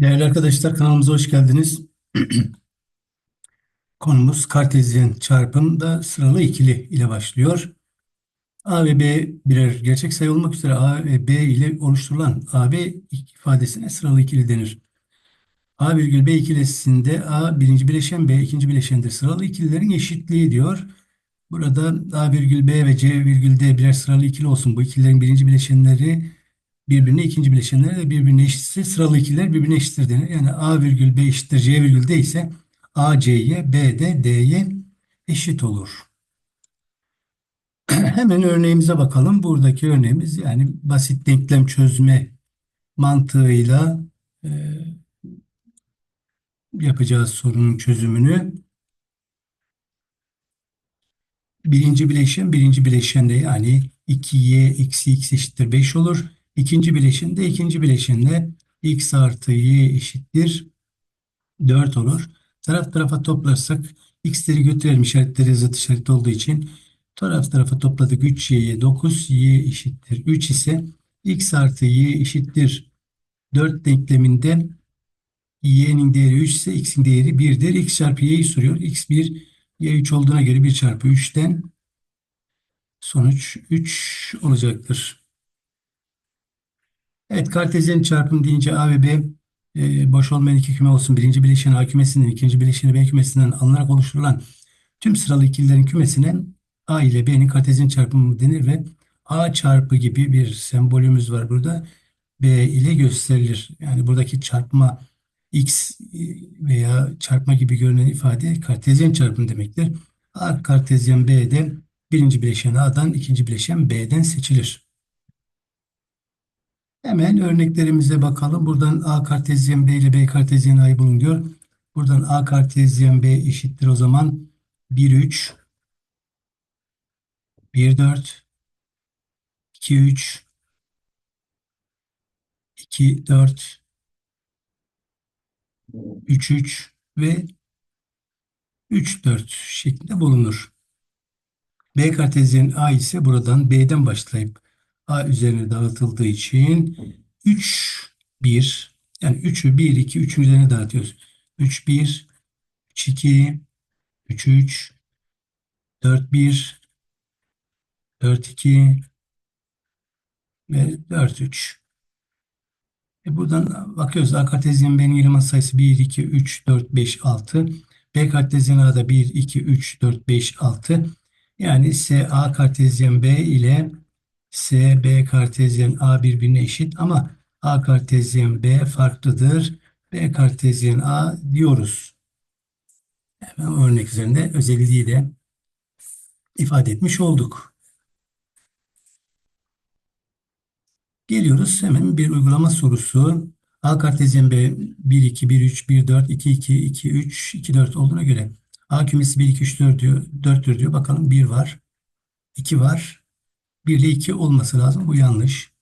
Değerli arkadaşlar kanalımıza hoş geldiniz. Konumuz kartezyen çarpımda sıralı ikili ile başlıyor. A ve B birer gerçek sayı olmak üzere A ve B ile oluşturulan AB ifadesine sıralı ikili denir. A virgül B ikilisinde A birinci bileşen B ikinci bileşendir. Sıralı ikililerin eşitliği diyor. Burada A virgül B ve C virgül D birer sıralı ikili olsun. Bu ikililerin birinci bileşenleri birbirine ikinci bileşenleri de birbirine eşitse sıralı ikiler birbirine eşittir denir. Yani A virgül B eşittir C virgül D ise A C'ye B de D'ye eşit olur. Hemen örneğimize bakalım. Buradaki örneğimiz yani basit denklem çözme mantığıyla e, yapacağız sorunun çözümünü. Birinci bileşen birinci bileşende yani 2y eksi x eşittir 5 olur. İkinci bileşende ikinci bileşenle x artı y eşittir 4 olur. Taraf tarafa toplarsak x'leri götürelim işaretleri zıt işaret olduğu için. Taraf tarafa topladık 3y'ye 9 y eşittir 3 ise x artı y eşittir 4 denkleminde y'nin değeri 3 ise x'in değeri 1'dir. x çarpı y'yi soruyor. x 1 y 3 olduğuna göre 1 çarpı 3'ten sonuç 3 olacaktır. Evet kartezyen çarpım deyince A ve B e, boş olmayan iki küme olsun. Birinci bileşen A kümesinden, ikinci bileşeni B kümesinden alınarak oluşturulan tüm sıralı ikililerin kümesine A ile B'nin kartezyen çarpımı denir ve A çarpı gibi bir sembolümüz var burada. B ile gösterilir. Yani buradaki çarpma X veya çarpma gibi görünen ifade kartezyen çarpım demektir. A kartezyen B'de birinci bileşen A'dan, ikinci bileşen B'den seçilir. Hemen örneklerimize bakalım. Buradan A kartezyen B ile B kartezyen A'yı bulun diyor. Buradan A kartezyen B eşittir o zaman 1 3 1 4 2 3 2 4 3 3 ve 3 4 şeklinde bulunur. B kartezyen A ise buradan B'den başlayıp A üzerine dağıtıldığı için 3 1 yani 3'ü 1 2 3'ün üzerine dağıtıyoruz. 3 1 3 2 3 3 4 1 4 2 ve 4 3. E buradan bakıyoruz. A kartezyen B'nin eleman sayısı 1 2 3 4 5 6. B kartezyen A'da 1 2 3 4 5 6. Yani S A kartezyen B ile S, B kartezyen A birbirine eşit ama A kartezyen B farklıdır. B kartezyen A diyoruz. Hemen örnek üzerinde özelliği de ifade etmiş olduk. Geliyoruz hemen bir uygulama sorusu. A kartezyen B 1, 2, 1, 3, 1, 4, 2, 2, 2, 3, 2, 4 olduğuna göre A kümesi 1, 2, 3, 4 diyor. 4'tür diyor. Bakalım 1 var. 2 var. 1 ile 2 olması lazım. Bu yanlış.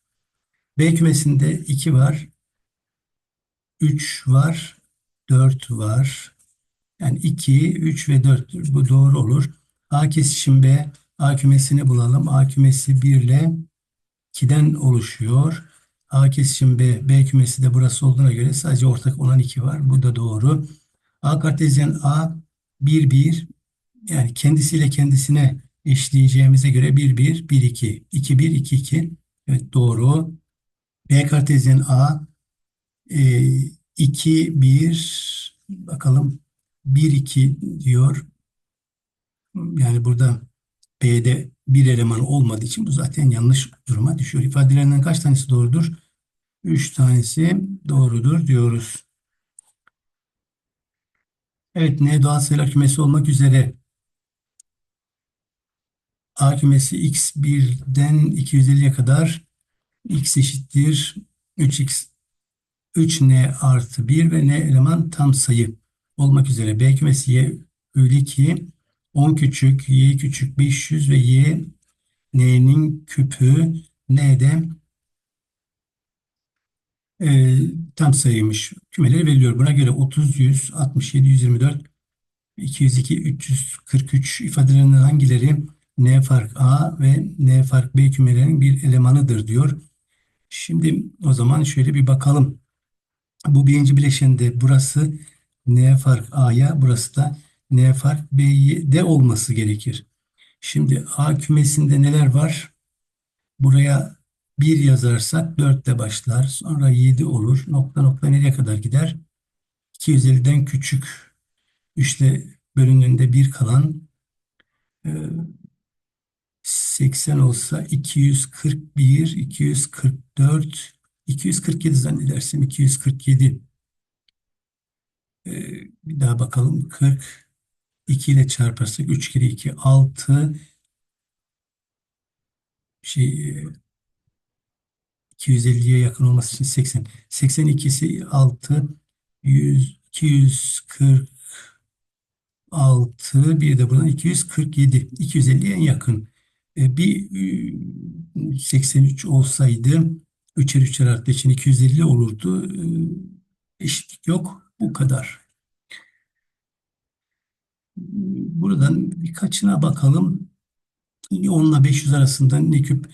B kümesinde 2 var. 3 var. 4 var. Yani 2, 3 ve 4 bu doğru olur. A kesişim B. A kümesini bulalım. A kümesi 1 ile 2'den oluşuyor. A kesişim B. B kümesi de burası olduğuna göre sadece ortak olan 2 var. Bu da doğru. A kartezyen A 1, 1 yani kendisiyle kendisine eşleyeceğimize göre 1, 1, 1, 2, 2, 1, 2, 2. Evet doğru. B kartezyen A e, 2, 1 bakalım 1, 2 diyor. Yani burada B'de bir eleman olmadığı için bu zaten yanlış duruma düşüyor. İfadelerinden kaç tanesi doğrudur? 3 tanesi doğrudur diyoruz. Evet, N doğal sayılar kümesi olmak üzere A kümesi x1'den 250'ye kadar x eşittir 3x 3n artı 1 ve n eleman tam sayı olmak üzere B kümesi y öyle ki 10 küçük y küçük 500 ve y n'nin küpü n'de e, tam sayıymış. Kümeleri veriliyor. Buna göre 30, 100, 67, 124, 202, 343 ifadelerinden hangileri N fark A ve N fark B kümelerinin bir elemanıdır diyor. Şimdi o zaman şöyle bir bakalım. Bu birinci bileşende burası N fark A'ya, burası da N fark B'de olması gerekir. Şimdi A kümesinde neler var? Buraya 1 yazarsak 4 ile başlar. Sonra 7 olur. Nokta nokta nereye kadar gider? 250'den küçük 3 ile bölündüğünde 1 kalan e, 80 olsa 241, 244, 247 zannedersem 247. E, bir daha bakalım 40 2 ile çarparsak 3 kere 2 6 şey e, 250'ye yakın olması için 80. 82'si 6 100 246 bir de buradan 247. 250'ye en yakın. E, bir e, 83 olsaydı 3'er 3'er arttığı için 250 olurdu. E, eşitlik yok. Bu kadar. Buradan birkaçına bakalım. 10 ile 500 arasında ne küp?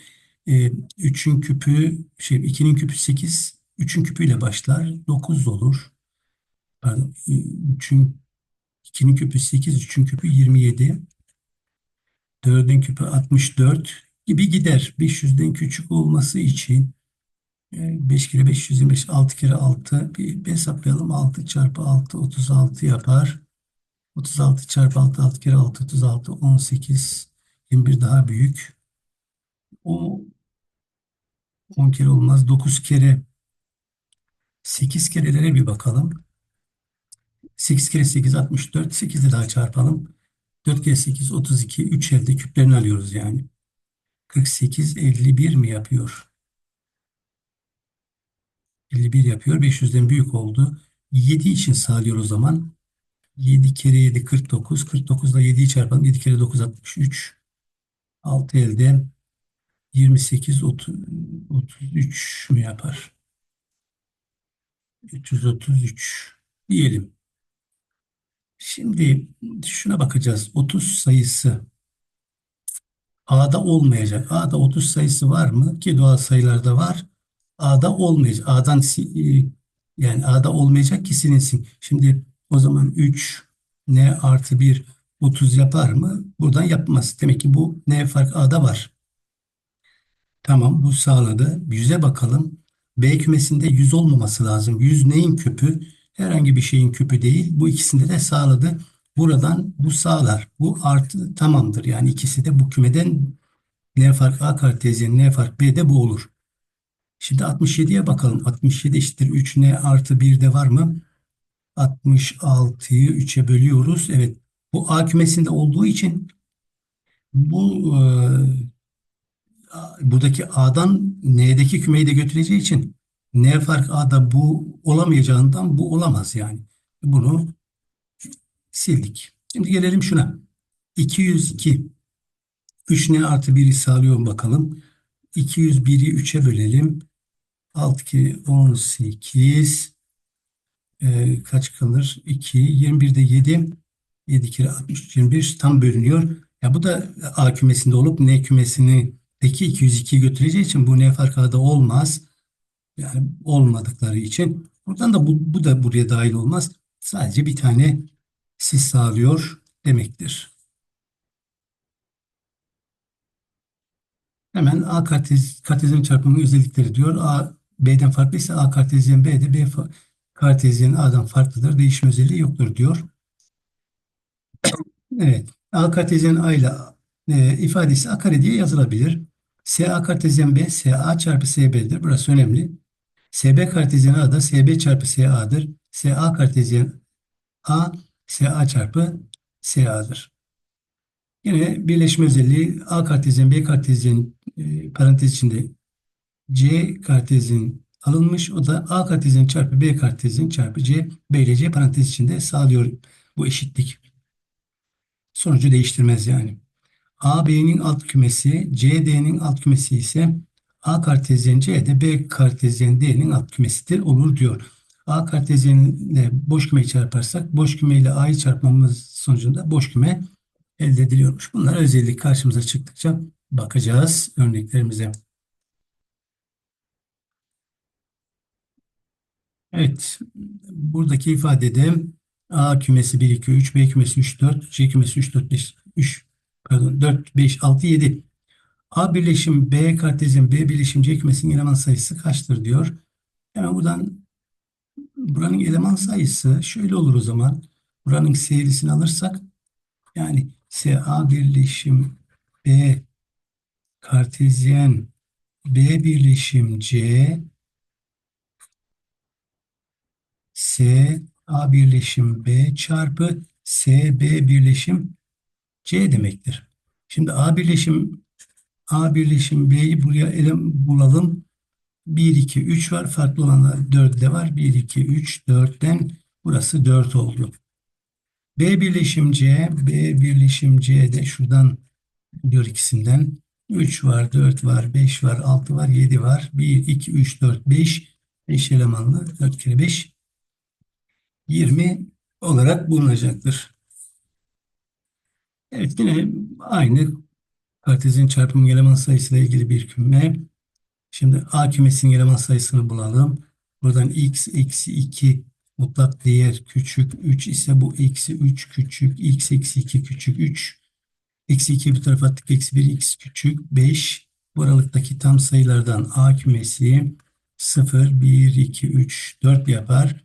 E, 3'ün küpü, şey 2'nin küpü 8, 3'ün küpüyle başlar. 9 olur. Pardon, 3'ün 2'nin küpü 8, 3'ün küpü 27. 4'ün küpü 64 gibi gider. 500'den küçük olması için 5 kere 525, 6 kere 6 bir hesaplayalım. 6 çarpı 6 36 yapar. 36 çarpı 6 6 kere 6 36 18 21 daha büyük. O 10 kere olmaz. 9 kere 8 kerelere bir bakalım. 8 kere 8 64. 8 de daha çarpalım. 4 kere 8 32. 3 elde küplerini alıyoruz yani. 48 51 mi yapıyor? 51 yapıyor. 500'den büyük oldu. 7 için sağlıyor o zaman. 7 kere 7 49. 49 ile 7'yi çarpalım. 7 kere 9 63. 6 elde 28 30, 33 mi yapar? 333 diyelim. Şimdi şuna bakacağız. 30 sayısı A'da olmayacak. A'da 30 sayısı var mı? Ki doğal sayılarda var. A'da olmayacak. A'dan yani A'da olmayacak ki silinsin. Şimdi o zaman 3 N artı 1 30 yapar mı? Buradan yapmaz. Demek ki bu N fark A'da var. Tamam bu sağladı. 100'e bakalım. B kümesinde 100 olmaması lazım. 100 neyin küpü? Herhangi bir şeyin küpü değil. Bu ikisinde de sağladı. Buradan bu sağlar. Bu artı tamamdır. Yani ikisi de bu kümeden N fark A kartezyen N fark B'de bu olur. Şimdi 67'ye bakalım. 67 eşittir 3N artı 1 de var mı? 66'yı 3'e bölüyoruz. Evet. Bu A kümesinde olduğu için bu e, buradaki A'dan N'deki kümeyi de götüreceği için N fark A'da bu olamayacağından bu olamaz yani. Bunu sildik. Şimdi gelelim şuna. 202 3N artı 1'i sağlıyor bakalım. 201'i 3'e bölelim. 6 kere 18 e, kaç kalır? 2 21'de 7 7 kere 63 21 tam bölünüyor. Ya bu da A kümesinde olup N kümesindeki 202'yi götüreceği için bu N fark A'da olmaz. Yani olmadıkları için buradan da bu, bu da buraya dahil olmaz. Sadece bir tane sis sağlıyor demektir. Hemen A kartez, kartezyen çarpımının özellikleri diyor. A B'den farklıysa A kartezyen B'de B kartezyen A'dan farklıdır. Değişim özelliği yoktur diyor. Evet. A kartezyen A ile e, ifadesi A kare diye yazılabilir. SA kartezyen B, SA çarpı SB'dir. Burası önemli. SB kartezyen A da SB çarpı SA'dır. SA kartezyen A, SA çarpı SA'dır. Yine birleşme özelliği A kartezyen B kartezyen e, parantez içinde C kartezyen alınmış. O da A kartezyen çarpı B kartezyen çarpı C, B ile C parantez içinde sağlıyor bu eşitlik. Sonucu değiştirmez yani. A, B'nin alt kümesi, C, D'nin alt kümesi ise A kartezyen C de B kartezyen D'nin alt kümesidir olur diyor. A kartezyenle boş kümeyi çarparsak boş küme ile A'yı çarpmamız sonucunda boş küme elde ediliyormuş. Bunlar özellik karşımıza çıktıkça bakacağız örneklerimize. Evet. Buradaki ifadede A kümesi 1, 2, 3, B kümesi 3, 4, C kümesi 3, 4, 5, 3, pardon 4, 5, 6, 7. A birleşim B kartezyen B birleşim C kümesinin eleman sayısı kaçtır diyor. Hemen buradan buranın eleman sayısı şöyle olur o zaman. Buranın serisini alırsak yani S A birleşim B kartezyen B birleşim C S A birleşim B çarpı S B birleşim C demektir. Şimdi A birleşim A birleşim B'yi buraya ele bulalım. 1, 2, 3 var. Farklı olanlar 4 de var. 1, 2, 3, 4'ten burası 4 oldu. B birleşim C, B birleşim C de şuradan diyor ikisinden. 3 var, 4 var, 5 var, 6 var, 7 var. 1, 2, 3, 4, 5. 5 elemanlı. 4 kere 5. 20 olarak bulunacaktır. Evet yine aynı kartezyen çarpım eleman sayısıyla ilgili bir küme. Şimdi A kümesinin eleman sayısını bulalım. Buradan x eksi 2 mutlak değer küçük 3 ise bu eksi 3 küçük x eksi 2 küçük 3 eksi 2 bir tarafa attık eksi 1 x küçük 5 bu aralıktaki tam sayılardan A kümesi 0 1 2 3 4 yapar.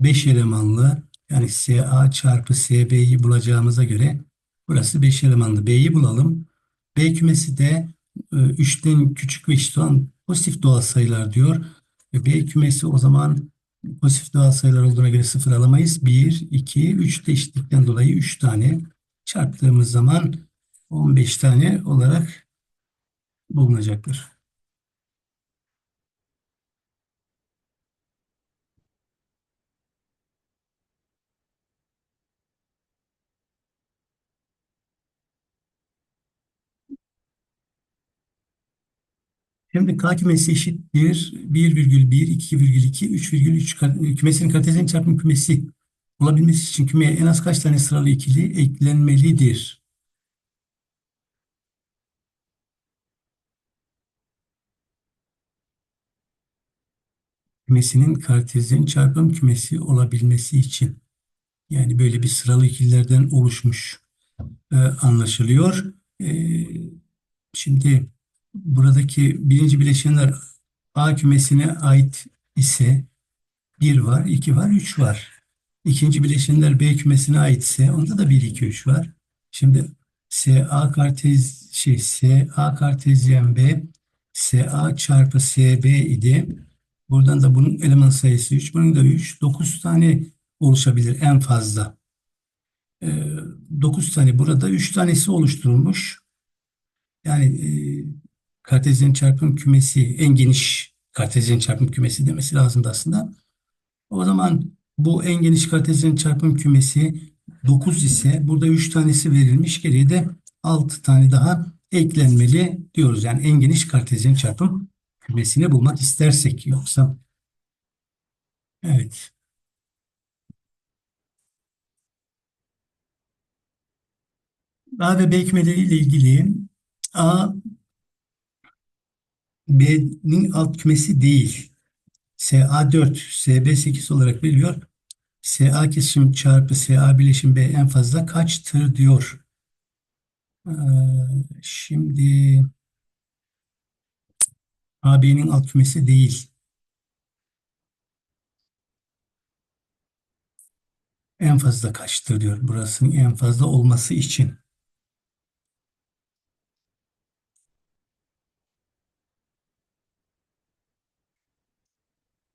5 elemanlı yani SA çarpı SB'yi bulacağımıza göre burası 5 elemanlı B'yi bulalım. B kümesi de 3'ten küçük ve eşit olan pozitif doğal sayılar diyor. Ve B kümesi o zaman pozitif doğal sayılar olduğuna göre sıfır alamayız. 1, 2, 3 de eşitlikten dolayı 3 tane çarptığımız zaman 15 tane olarak bulunacaktır. Şimdi K kümesi eşittir 1,1, 2,2, 3,3 kümesinin kartezyen çarpım kümesi olabilmesi için kümeye en az kaç tane sıralı ikili eklenmelidir? Kümesinin kartezyen çarpım kümesi olabilmesi için yani böyle bir sıralı ikililerden oluşmuş e, anlaşılıyor. E, şimdi buradaki birinci bileşenler A kümesine ait ise 1 var, 2 var, 3 var. İkinci bileşenler B kümesine ait ise onda da 1, 2, 3 var. Şimdi SA kartez şey SA kartezyen B SA çarpı SB idi. Buradan da bunun eleman sayısı 3, bunun da 3. 9 tane oluşabilir en fazla. 9 tane burada 3 tanesi oluşturulmuş. Yani e, kartezyen çarpım kümesi en geniş kartezyen çarpım kümesi demesi lazımdı aslında. O zaman bu en geniş kartezyen çarpım kümesi 9 ise burada 3 tanesi verilmiş. Geriye de 6 tane daha eklenmeli diyoruz. Yani en geniş kartezyen çarpım kümesini bulmak istersek yoksa evet. A ve B kümeleriyle ilgili A B'nin alt kümesi değil. SA4, SB8 olarak veriliyor. SA kesişim çarpı SA bileşim B en fazla kaçtır diyor. Ee, şimdi AB'nin alt kümesi değil. En fazla kaçtır diyor. Burasının en fazla olması için.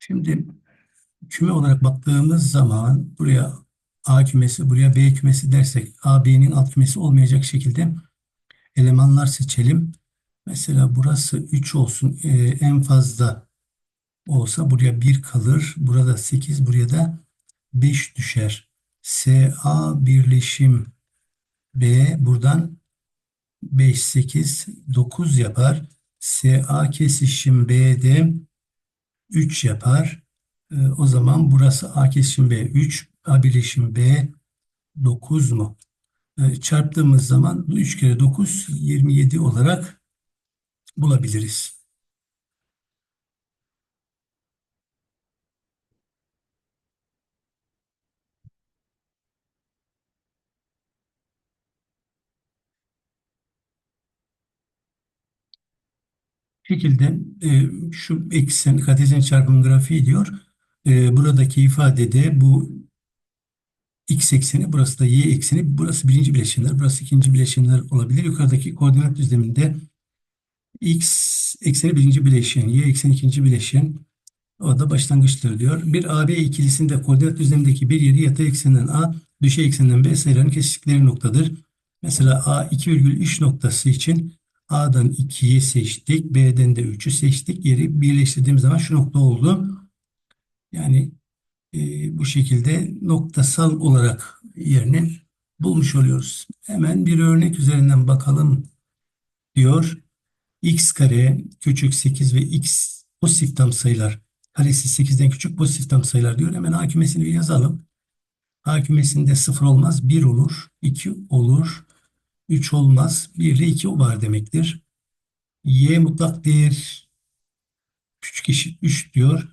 Şimdi küme olarak baktığımız zaman buraya A kümesi, buraya B kümesi dersek A, B'nin alt kümesi olmayacak şekilde elemanlar seçelim. Mesela burası 3 olsun. Ee, en fazla olsa buraya 1 kalır. Burada 8, buraya da 5 düşer. SA birleşim B buradan 5, 8, 9 yapar. SA kesişim B'de 3 yapar. E, o zaman burası A kesişim B 3, A birleşim B 9 mu? E, çarptığımız zaman 3 kere 9 27 olarak bulabiliriz. Şekilde e, şu eksen kartezyen çarpım grafiği diyor. E, buradaki ifadede bu x ekseni, burası da y ekseni, burası birinci bileşenler, burası ikinci bileşenler olabilir. Yukarıdaki koordinat düzleminde x ekseni birinci bileşen, y ekseni ikinci bileşen, o da başlangıçtır diyor. Bir AB ikilisinde koordinat düzlemindeki bir yeri yatay eksenden A, düşey eksenden B sayılarının kesiştikleri noktadır. Mesela A 2,3 noktası için A'dan 2'yi seçtik, B'den de 3'ü seçtik. Yeri birleştirdiğimiz zaman şu nokta oldu. Yani e, bu şekilde noktasal olarak yerini bulmuş oluyoruz. Hemen bir örnek üzerinden bakalım diyor. x kare küçük 8 ve x pozitif tam sayılar karesi 8'den küçük pozitif tam sayılar diyor. Hemen A kümesini bir yazalım. A kümesinde 0 olmaz. 1 olur. 2 olur. 3 olmaz. 1 ile 2 var demektir. Y mutlak değer küçük eşit 3 diyor.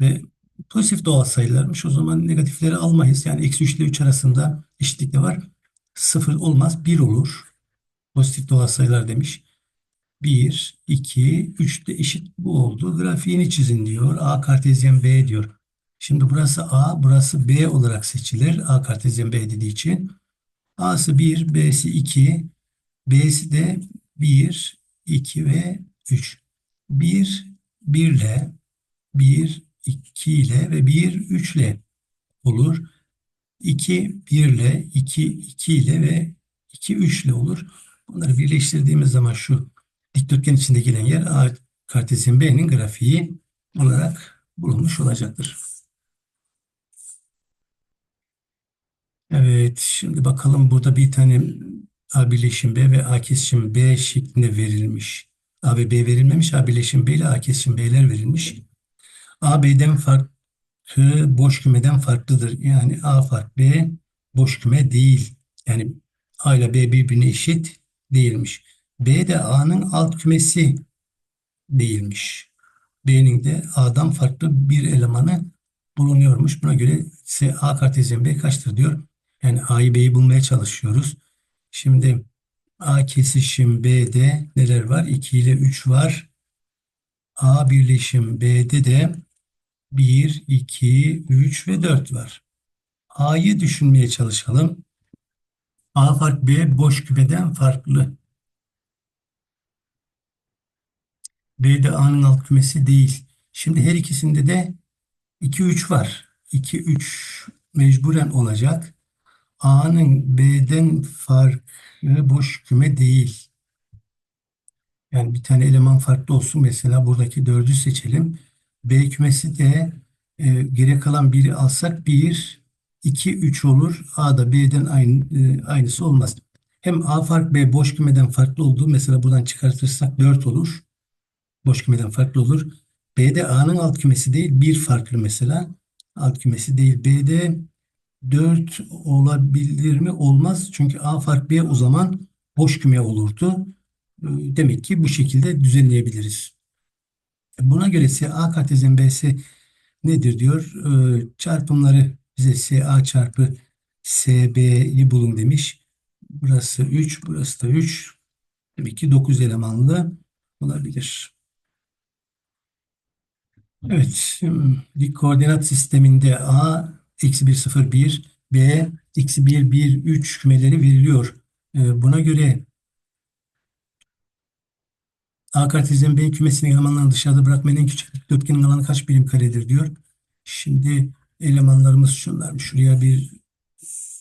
Ve pozitif doğal sayılarmış. O zaman negatifleri almayız. Yani eksi 3 ile 3 arasında eşitlik de var. 0 olmaz. 1 olur. Pozitif doğal sayılar demiş. 1, 2, 3 de eşit bu oldu. Grafiğini çizin diyor. A kartezyen B diyor. Şimdi burası A, burası B olarak seçilir. A kartezyen B dediği için. A'sı 1, B'si 2, B'si de 1, 2 ve 3. 1, 1 ile, 1, 2 ile ve 1, 3 ile olur. 2, 1 ile, 2, 2 ile ve 2, 3 ile olur. Bunları birleştirdiğimiz zaman şu dikdörtgen içinde gelen yer A kartezyen B'nin grafiği olarak bulunmuş olacaktır. Evet, şimdi bakalım burada bir tane A birleşim B ve A kesişim B şeklinde verilmiş. A ve B verilmemiş, A birleşim B ile A kesişim B'ler verilmiş. A B'den farklı, boş kümeden farklıdır. Yani A fark B boş küme değil. Yani A ile B birbirine eşit değilmiş. B de A'nın alt kümesi değilmiş. B'nin de A'dan farklı bir elemanı bulunuyormuş. Buna göre ise A kartezyen B kaçtır diyor. Yani A'yı B'yi bulmaya çalışıyoruz. Şimdi A kesişim B'de neler var? 2 ile 3 var. A birleşim B'de de 1, 2, 3 ve 4 var. A'yı düşünmeye çalışalım. A fark B boş kümeden farklı. B de A'nın alt kümesi değil. Şimdi her ikisinde de 2, 3 var. 2, 3 mecburen olacak. A'nın B'den farkı boş küme değil. Yani bir tane eleman farklı olsun. Mesela buradaki 4'ü seçelim. B kümesi de e, geri kalan biri alsak 1, 2, 3 olur. A da B'den aynı, e, aynısı olmaz. Hem A fark B boş kümeden farklı olduğu mesela buradan çıkartırsak 4 olur. Boş kümeden farklı olur. B'de A'nın alt kümesi değil. 1 farklı mesela. Alt kümesi değil. B'de 4 olabilir mi? Olmaz. Çünkü A fark B o zaman boş küme olurdu. Ee, demek ki bu şekilde düzenleyebiliriz. Buna göre SA kartezyen BS nedir diyor. Ee, çarpımları bize SA çarpı SB'yi bulun demiş. Burası 3, burası da 3. Demek ki 9 elemanlı olabilir. Evet, dik koordinat sisteminde A eksi 1, 0, 1, B, eksi 1, 1, 3 kümeleri veriliyor. Ee, buna göre A kartezyen B kümesinin elemanlarını dışarıda bırakmayan en küçük dikdörtgenin alanı kaç birim karedir diyor. Şimdi elemanlarımız şunlar. Şuraya bir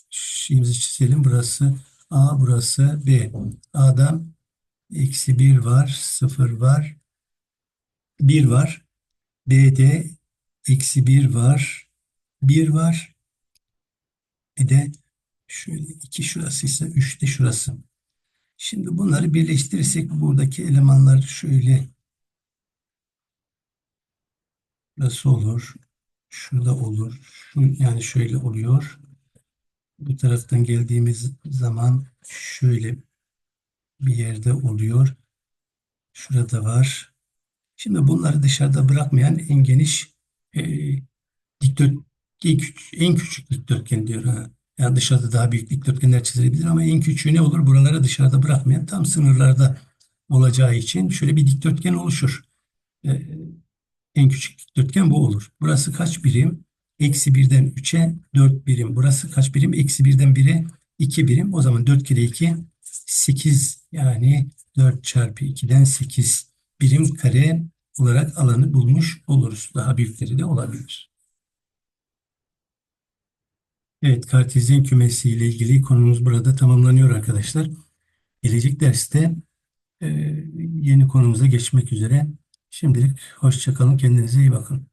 şeyimizi çizelim. Burası A, burası B. A'da eksi 1 var, 0 var, 1 var. B'de eksi 1 var, 1 var. Bir de şöyle 2 şurası ise 3 de şurası. Şimdi bunları birleştirirsek buradaki elemanlar şöyle nasıl olur? Şurada olur. Şu, yani şöyle oluyor. Bu taraftan geldiğimiz zaman şöyle bir yerde oluyor. Şurada var. Şimdi bunları dışarıda bırakmayan en geniş e, dikdörtgen en küçük, en küçük dikdörtgen diyor. Ha. Yani dışarıda daha büyük dikdörtgenler çizilebilir ama en küçüğü ne olur? Buraları dışarıda bırakmayan tam sınırlarda olacağı için şöyle bir dikdörtgen oluşur. Ee, en küçük dikdörtgen bu olur. Burası kaç birim? Eksi 1'den 3'e 4 birim. Burası kaç birim? Eksi 1'den 1'e 2 birim. O zaman 4 kere 2 8 yani 4 çarpı 2'den 8 birim kare olarak alanı bulmuş oluruz. Daha büyükleri de olabilir. Evet, kartezyen kümesi ile ilgili konumuz burada tamamlanıyor arkadaşlar. Gelecek derste e, yeni konumuza geçmek üzere. Şimdilik hoşça kalın, kendinize iyi bakın.